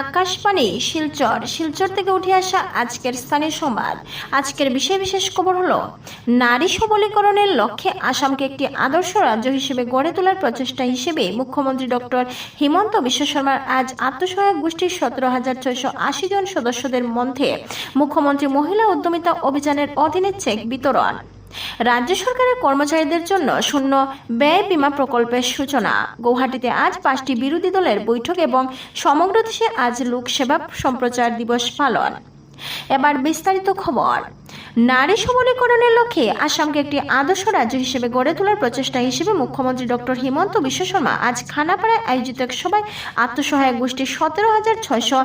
আকাশবাণী, শিলচর। শিলচর থেকে উঠে আসা আজকের স্থানীয় সংবাদ। আজকের বিশেষ বিশেষ খবর হলো, নারী সবলীকরণের লক্ষ্যে আসামকে একটি আদর্শ রাজ্য হিসেবে গড়ে তোলার প্রচেষ্টা হিসেবে মুখ্যমন্ত্রী ডক্টর হিমন্ত বিশ্ব শর্মার আজ আত্মসহায়ক গোষ্ঠীর সতেরো হাজার ছয়শো আশি জন সদস্যদের মধ্যে মুখ্যমন্ত্রী মহিলা উদ্যমিতা অভিযানের অধীনে চেক বিতরণ। রাজ্য সরকারের কর্মচারীদের জন্য শূন্য ব্যয় বীমা প্রকল্পের সূচনা। গৌহাটিতে আজ পাঁচটি বিরোধী দলের বৈঠক এবং সমগ্র দেশে আজ লোকসেবা সম্প্রচার দিবস পালন। এবার বিস্তারিত খবর। নারী সবলীকরণের লক্ষ্যে আসামকে একটি আদর্শ রাজ্য হিসেবে গড়ে তোলার প্রচেষ্টা হিসেবে মুখ্যমন্ত্রী ডক্টর হিমন্ত বিশ্ব শর্মা আজ খানাপাড়ায় আয়োজিত এক সভায় আত্মসহায়ক গোষ্ঠীর সতেরো হাজার ছয়শো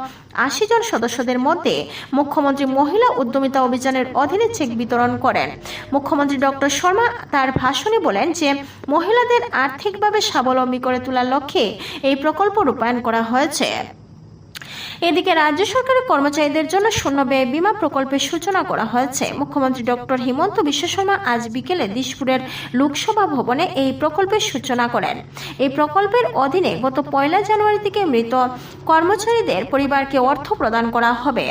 আশি জন সদস্যদের মধ্যে মুখ্যমন্ত্রী মহিলা উদ্যমিতা অভিযানের অধীনে চেক বিতরণ করেন। মুখ্যমন্ত্রী ডক্টর শর্মা তার ভাষণে বলেন যে, মহিলাদের আর্থিকভাবে স্বাবলম্বী করে তোলার লক্ষ্যে এই প্রকল্প রূপায়ণ করা হয়েছে। এদিকে রাজ্য সরকারের কর্মচারীদের জন্য শূন্য ব্যয় বিমা প্রকল্পের সূচনা করা হয়েছে। মুখ্যমন্ত্রী ডক্টর হিমন্ত বিশ্ব শর্মা আজ বিকেলে দিশপুরের লোকসভা ভবনে এই প্রকল্পের সূচনা করেন। এই প্রকল্পের অধীনে গত পয়লা জানুয়ারি থেকে মৃত কর্মচারীদের পরিবারকে অর্থ প্রদান করা হবে।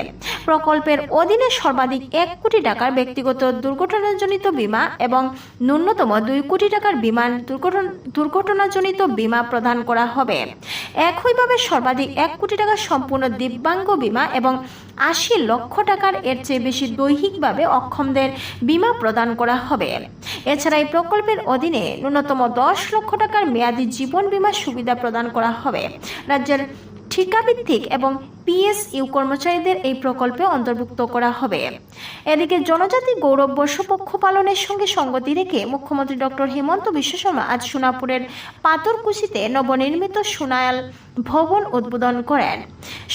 প্রকল্পের অধীনে সর্বাধিক এক কোটি টাকার ব্যক্তিগত দুর্ঘটনাজনিত বীমা এবং ন্যূনতম দুই কোটি টাকার বিমান দুর্ঘটনা, দুর্ঘটনাজনিত বীমা প্রদান করা হবে। একইভাবে সর্বাধিক এক কোটি টাকার সম্পূর্ণ দিব্যাঙ্গ বীমা এবং আশি লক্ষ টাকার এর চেয়ে বেশি দৈহিকভাবে অক্ষমদের বীমা প্রদান করা হবে। এছাড়া এই প্রকল্পের অধীনে ন্যূনতম দশ লক্ষ টাকার মেয়াদি জীবন বীমা সুবিধা প্রদান করা হবে। রাজ্যের ঠিকাভিত্তিক এবং পিএসইউ কর্মচারীদের এই প্রকল্পে অন্তর্ভুক্ত করা হবে। এদিকে জনজাতি গৌরব বর্ষ পক্ষ পালনের সঙ্গে সঙ্গতি রেখে মুখ্যমন্ত্রী ডক্টর হেমন্ত বিশ্ব শর্মা আজ সোনাপুরের পাথরকুচিতে নবনির্মিত সোনায়াল ভবন উদ্বোধন করেন।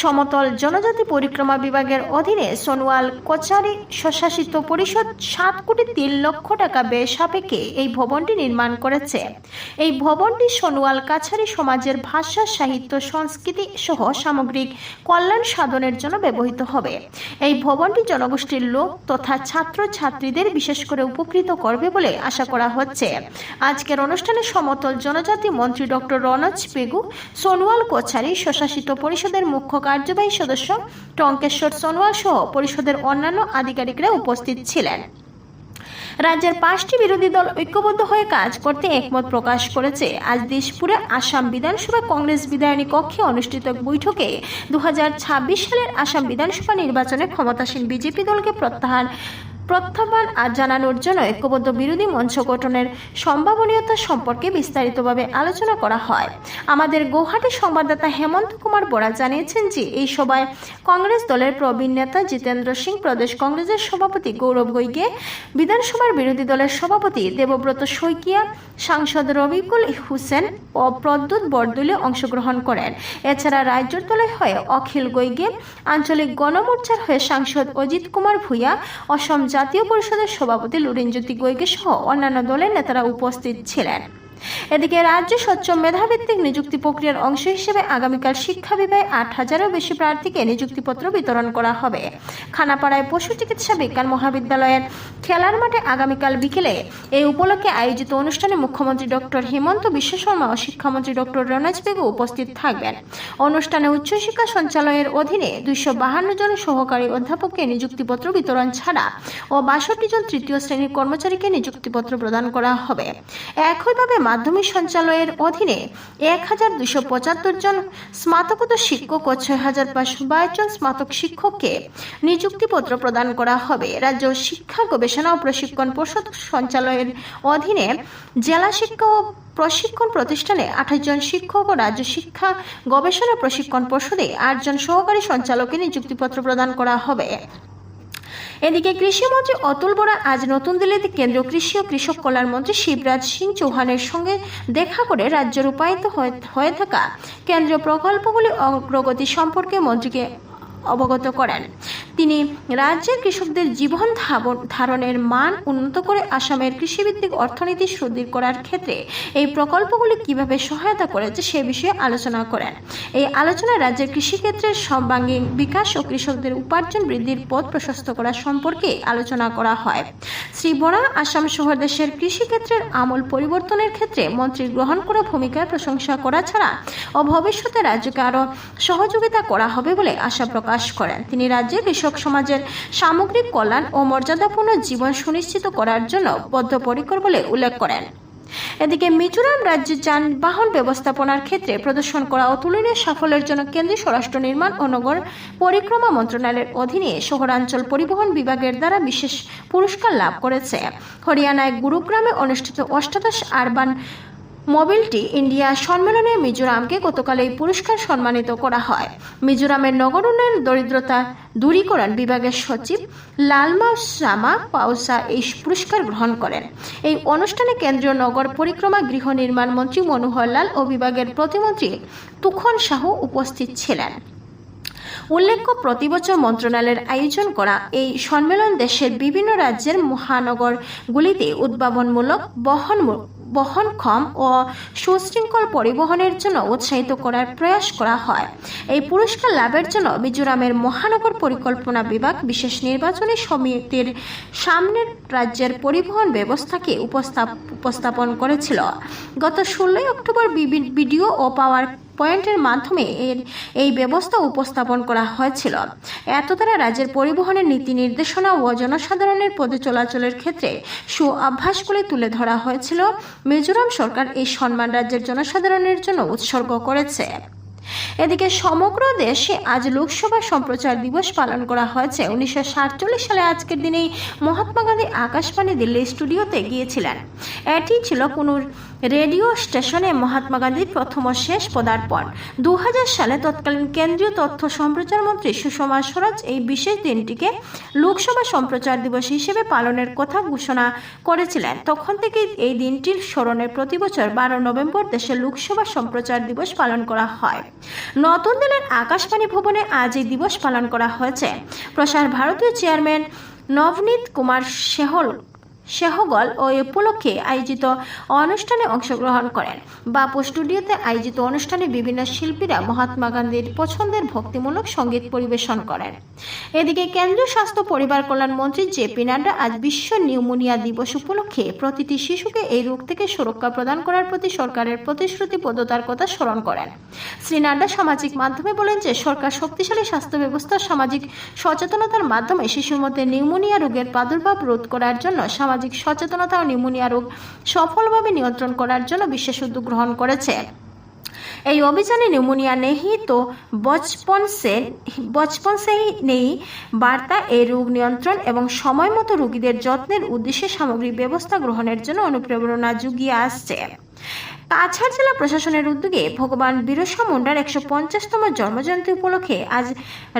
সমতল জনজাতি পরিক্রমা বিভাগের অধীনে সোনোয়াল কচারি স্বশাসিত পরিষদ সাত কোটি তিন লক্ষ টাকা ব্যয় সাপেক্ষে এই ভবনটি নির্মাণ করেছে। এই ভবনটি সোনোয়াল কাছারি সমাজের ভাষা, সাহিত্য, সংস্কৃতি সহ সামগ্রিক কল্যাণ সাধনের জন্য ব্যবহৃত হবে। এই ভবনটি জনগোষ্ঠীর লোক তথা ছাত্র ছাত্রীদের বিশেষ করে উপকৃত করবে বলে আশা করা হচ্ছে। আজকের অনুষ্ঠানে সমতল জনজাতি মন্ত্রী ডক্টর রনজ পেগু সোনোয়াল কোছারি, স্বশাসিত পরিষদের মুখ্য কার্যবাহী সদস্য টঙ্কেশ্বর সোনোয়াল সহ পরিষদের অন্যান্য আধিকারিকরা উপস্থিত ছিলেন। রাজ্যের পাঁচটি বিরোধী দল ঐক্যবদ্ধ হয়ে কাজ করতে একমত প্রকাশ করেছে। আজ দিশপুরে আসাম বিধানসভা কংগ্রেস বিধায়নী কক্ষে অনুষ্ঠিত বৈঠকে দু হাজার ছাব্বিশ সালের আসাম বিধানসভা নির্বাচনে ক্ষমতাসীন বিজেপি দলকে প্রত্যাহার প্রত্যাহ্বান আর জানানোর জন্য ঐক্যবদ্ধ বিরোধী মঞ্চ গঠনের সম্ভাবনীয়তা সম্পর্কে বিস্তারিতভাবে আলোচনা করা হয়। আমাদের গৌহাটি সংবাদদাতা হেমন্ত কুমার বরা জানিয়েছেন যে, এই সভায় কংগ্রেস দলের প্রবীণ নেতা জিতেন্দ্র সিং, প্রদেশ কংগ্রেসের সভাপতি গৌরব গৈগে বিধানসভার বিরোধী দলের সভাপতি দেবব্রত শইকিয়া, সাংসদ রবিকুল হুসেন ও প্রদ্যুৎ বরদুলে অংশগ্রহণ করেন। এছাড়া রাজ্যের দলের হয়ে অখিল গৈগে আঞ্চলিক গণমোর্চার হয়ে সাংসদ অজিত কুমার ভূঁইয়া অসম জাতীয় পরিষদের সভাপতি লুরিনজ্যোতি গোয়েকে সহ অন্যান্য দলের নেতারা উপস্থিত ছিলেন। এদিকে রাজ্য স্বচ্ছ মেধাভিত্তিক নিযুক্তি প্রক্রিয়ার অংশ হিসেবে আগামীকাল শিক্ষা বিভাগে আট হাজারও বেশি প্রার্থীকে নিযুক্তিপত্র বিতরণ করা হবে। খানাপাড়ায় পশু চিকিৎসা বিজ্ঞান মহাবিদ্যালয়ের খেলার মাঠে আগামীকাল বিকেলে এই উপলক্ষে আয়োজিত অনুষ্ঠানে মুখ্যমন্ত্রী ডক্টর হেমন্ত বিশ্ব শর্মা ও শিক্ষামন্ত্রী ডক্টর রনজ বেগু উপস্থিত থাকবেন। অনুষ্ঠানে উচ্চশিক্ষা সঞ্চালয়ের অধীনে দুইশো বাহান্ন জন সহকারী অধ্যাপককে নিযুক্তিপত্র বিতরণ ছাড়া ও বাষট্টি জন তৃতীয় শ্রেণির কর্মচারীকে নিযুক্তিপত্র প্রদান করা হবে। একইভাবে মাধ্যমিক সঞ্চালয়ের অধীনে এক হাজার দুশো পঁচাত্তর জন স্নাতকোত্তর শিক্ষক ও ছয় হাজার পাঁচশো বাইশ জন স্নাতক শিক্ষককে নিযুক্তিপত্র প্রদান করা হবে। রাজ্য শিক্ষা গবেষণা ও প্রশিক্ষণ পর্ষদ সঞ্চালয়ের অধীনে জেলা শিক্ষা ও প্রশিক্ষণ প্রতিষ্ঠানে আঠাশ জন শিক্ষক ও রাজ্য শিক্ষা গবেষণা প্রশিক্ষণ পর্ষদে আটজন সহকারী সঞ্চালকের নিযুক্তিপত্র প্রদান করা হবে। এদিকে কৃষিমন্ত্রী অতুল বোরা আজ নতুন দিল্লিতে কেন্দ্রীয় কৃষি ও কৃষক কল্যাণ মন্ত্রী শিবরাজ সিং চৌহানের সঙ্গে দেখা করে রাজ্য রূপায়িত হয়ে- থাকা কেন্দ্রীয় প্রকল্পগুলি অগ্রগতি সম্পর্কে মন্ত্রীকে অবগত করেন। তিনি রাজ্যের কৃষকদের জীবন ধারণের মান উন্নত করে আসামের কৃষিভিত্তিক অর্থনীতি সুদৃঢ় করার ক্ষেত্রে এই প্রকল্পগুলি কীভাবে সহায়তা করেছে সে বিষয়ে আলোচনা করেন। এই আলোচনায় রাজ্যের কৃষিক্ষেত্রের সর্বাঙ্গীন বিকাশ ও কৃষকদের উপার্জন বৃদ্ধির পথ প্রশস্ত করা সম্পর্কে আলোচনা করা হয়। শ্রী বরা আসাম সহ দেশের কৃষিক্ষেত্রের আমূল পরিবর্তনের ক্ষেত্রে মন্ত্রীর গ্রহণ করা ভূমিকার প্রশংসা করা ছাড়া ও ভবিষ্যতে রাজ্যকে আরও সহযোগিতা করা হবে বলে আশা প্রকাশ করেন। তিনি রাজ্যে কৃষক সমাজের সামগ্রিক কল্যাণ ও মর্যাদাপূর্ণ জীবন সুনিশ্চিত করার জন্য বদ্ধপরিকর বলে উল্লেখ করেন। এদিকে মিজোরাম রাজ্যে যানবাহন ব্যবস্থাপনার ক্ষেত্রে প্রদর্শন করা অতুলনীয় সাফল্যের জন্য কেন্দ্রীয় স্বরাষ্ট্র নির্মাণ ও নগর পরিক্রমা মন্ত্রণালয়ের অধীনে শহরাঞ্চল পরিবহন বিভাগের দ্বারা বিশেষ পুরস্কার লাভ করেছে। হরিয়ানায় গুরুগ্রামে অনুষ্ঠিত অষ্টাদশ আরবান মোবিলিটি ইন্ডিয়া সম্মেলনে মিজোরামকে গতকাল এই পুরস্কার সম্মানিত করা হয়। মিজোরামের নগর উন্নয়ন দরিদ্রতা দূরীকরণ বিভাগের সচিব লালমা শামা পাউসা এই পুরস্কার গ্রহণ করেন। এই অনুষ্ঠানে কেন্দ্রীয় নগর পরিক্রমা গৃহ নির্মাণ মন্ত্রী মনোহর লাল ও বিভাগের প্রতিমন্ত্রী তুখন সাহু উপস্থিত ছিলেন। উল্লেখ্য প্রতিবছর মন্ত্রণালয়ের আয়োজন করা এই সম্মেলন দেশের বিভিন্ন রাজ্যের মহানগরগুলিতে উদ্ভাবনমূলক বহন বহনক্ষম ও সুশৃঙ্খল পরিবহনের জন্য উৎসাহিত করার প্রয়াস করা হয়। এই পুরস্কার লাভের জন্য মিজোরামের মহানগর পরিকল্পনা বিভাগ, বিশেষ নির্বাচনী সমিতির সামনের রাজ্যের পরিবহন ব্যবস্থাকে উপস্থাপ- উপস্থাপন করেছিল। গত ষোলোই অক্টোবর বিডিও ও পাওয়ার পয়েন্টের মাধ্যমে এর এই ব্যবস্থা উপস্থাপন করা হয়েছিল। এত দ্বারা রাজ্যের পরিবহনের নীতি নির্দেশনা ও জনসাধারণের পদে চলাচলের ক্ষেত্রে সু অভ্যাসগুলি তুলে ধরা হয়েছিল। মিজোরাম সরকার এই সম্মান রাজ্যের জনসাধারণের জন্য উৎসর্গ করেছে। এদিকে সমগ্র দেশে আজ লোকসভা সম্প্রচার দিবস পালন করা হয়েছে। উনিশশো সাতচল্লিশ সালে আজকের দিনেই মহাত্মা গান্ধী আকাশবাণী দিল্লি স্টুডিওতে গিয়েছিলেন। এটি ছিল কোনো রেডিও স্টেশনে মহাত্মা গান্ধীর প্রথম ও শেষ পদার্পণ। দু সালে তৎকালীন কেন্দ্রীয় তথ্য সম্প্রচার মন্ত্রী সুষমা স্বরাজ এই বিশেষ দিনটিকে লোকসভা সম্প্রচার দিবস হিসেবে পালনের কথা ঘোষণা করেছিলেন। তখন থেকে এই দিনটির স্মরণে প্রতি বছর বারো নভেম্বর দেশে লোকসভা সম্প্রচার দিবস পালন করা হয়। নতুন দিল্লির আকাশবাণী ভবনে আজ এই দিবস পালন করা হয়েছে। প্রসার ভারতীয় চেয়ারম্যান নবনীত কুমার সেহল সেহগল ও এ উপলক্ষে আয়োজিত অনুষ্ঠানে অংশগ্রহণ করেন। বাপু স্টুডিওতে আয়োজিত অনুষ্ঠানে বিভিন্ন শিল্পীরা মহাত্মা গান্ধীর পছন্দের ভক্তিমূলক সংগীত পরিবেশন করেন। এদিকে কেন্দ্রীয় স্বাস্থ্য, পরিবার কল্যাণ মন্ত্রী জে পি নাড্ডা আজ বিশ্ব নিউমোনিয়া দিবস উপলক্ষে প্রতিটি শিশুকে এই রোগ থেকে সুরক্ষা প্রদান করার প্রতি সরকারের প্রতিশ্রুতিবদ্ধতার কথা স্মরণ করেন। শ্রী নাড্ডা সামাজিক মাধ্যমে বলেন যে, সরকার শক্তিশালী স্বাস্থ্য ব্যবস্থা সামাজিক সচেতনতার মাধ্যমে শিশুর মধ্যে নিউমোনিয়া রোগের প্রাদুর্ভাব রোধ করার জন্য সামাজিক সচেতনতা ও নিউমোনিয়া রোগ সফলভাবে নিয়ন্ত্রণ করার জন্য বিশেষ উদ্যোগ গ্রহণ করেছে। এই অভিযানে নিউমোনিয়া নেহি তো বচপন সে বচপন সে নেই বার্তা এই রোগ নিয়ন্ত্রণ এবং সময় মতো রোগীদের যত্নের উদ্দেশ্যে সামগ্রিক ব্যবস্থা গ্রহণের জন্য অনুপ্রেরণা জুগিয়ে আসছে। কাছাড় জেলা প্রশাসনের উদ্যোগে ভগবান বিরসা মুন্ডার একশো পঞ্চাশতম জন্মজয়ন্তী উপলক্ষে আজ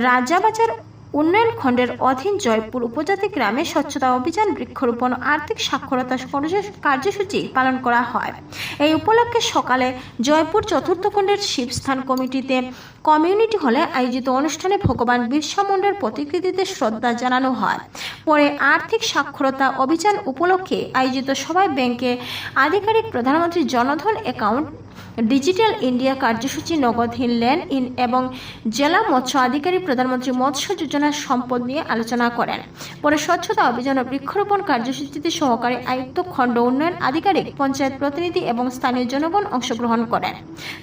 রাজাবাজার উন্নয়ন খণ্ডের অধীন জয়পুর উপজাতি গ্রামে স্বচ্ছতা অভিযান বৃক্ষরোপণ, আর্থিক সাক্ষরতা কর্য- কার্যসূচি পালন করা হয়। এই উপলক্ষে সকালে জয়পুর চতুর্থ খণ্ডের শিবস্থান কমিটিতে কমিউনিটি হলে আয়োজিত অনুষ্ঠানে ভগবান বিরসা মুন্ডার প্রতিকৃতিতে শ্রদ্ধা জানানো হয়। পরে আর্থিক সাক্ষরতা অভিযান উপলক্ষে আয়োজিত সভায় ব্যাংকে আধিকারিক প্রধানমন্ত্রী জনধন অ্যাকাউন্ট ডিজিটাল ইন্ডিয়া কার্যসূচি নগদহীন ল্যান্ড ইন এবং জেলা মৎস্য আধিকারিক প্রধানমন্ত্রী মৎস্য যোজনার সম্পদ নিয়ে আলোচনা করেন। পরে স্বচ্ছতা অভিযান ও বৃক্ষরোপণ কার্যসূচিতে সহকারী আয়ুক্ত খণ্ড উন্নয়ন আধিকারিক, পঞ্চায়েত প্রতিনিধি এবং স্থানীয় জনগণ অংশগ্রহণ করেন।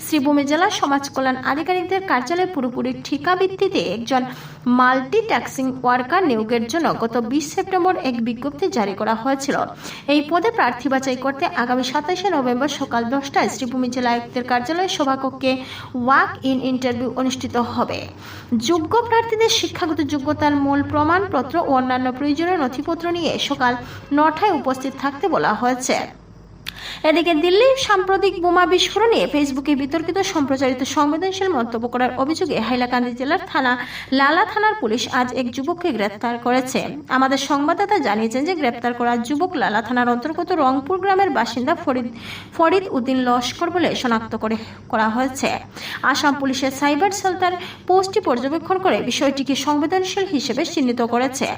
শ্রীভূমি জেলা সমাজ কল্যাণ আধিকারিকদের কার্যালয়ে পুরোপুরি ঠিকা ভিত্তিতে একজন মাল্টি ট্যাক্সিং ওয়ার্কার নিয়োগের জন্য গত বিশ সেপ্টেম্বর এক বিজ্ঞপ্তি জারি করা হয়েছিল। এই পদে প্রার্থী বাছাই করতে আগামী সাতাশে নভেম্বর সকাল দশটায় শ্রীভূমি জেলা আয়ুক্তের কার্যালয়ে সভাকক্ষে ওয়াক ইন ইন্টারভিউ অনুষ্ঠিত হবে। যোগ্য প্রার্থীদের শিক্ষাগত যোগ্যতার মূল প্রমাণপত্র ও অন্যান্য প্রয়োজনীয় নথিপত্র নিয়ে সকাল নটায় উপস্থিত থাকতে বলা হয়েছে। এদিকে দিল্লির সাম্প্রতিক বোমা বিস্ফোরণ ফেসবুকে বিতর্কিত সম্প্রচারিত সংবেদনশীল মন্তব্য করার অভিযোগে হাইলাকান্দি জেলার থানা লালা থানার পুলিশ আজ এক যুবককে গ্রেপ্তার করেছে। আমাদের সংবাদদাতা জানিয়েছেন যে গ্রেপ্তার করা যুবক লালা থানার অন্তর্গত রংপুর গ্রামের বাসিন্দা ফরিদ ফরিদ উদ্দিন লস্কর বলে শনাক্ত করে, করা হয়েছে। আসাম পুলিশের সাইবার সেল তার পোস্টটি পর্যবেক্ষণ করে বিষয়টিকে সংবেদনশীল হিসেবে চিহ্নিত করেছে।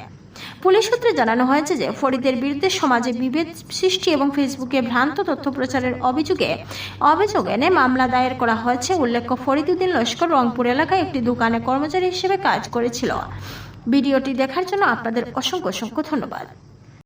পুলিশ সূত্রে জানানো হয়েছে যে ফরিদের বিরুদ্ধে সমাজে বিভেদ সৃষ্টি এবং ফেসবুকে ভ্রান্ত তথ্য প্রচারের অভিযোগে অভিযোগ এনে মামলা দায়ের করা হয়েছে। উল্লেখ্য ফরিদুদ্দিন লস্কর রংপুর এলাকায় একটি দোকানে কর্মচারী হিসেবে কাজ করেছিল। ভিডিওটি দেখার জন্য আপনাদের অসংখ্য অসংখ্য ধন্যবাদ।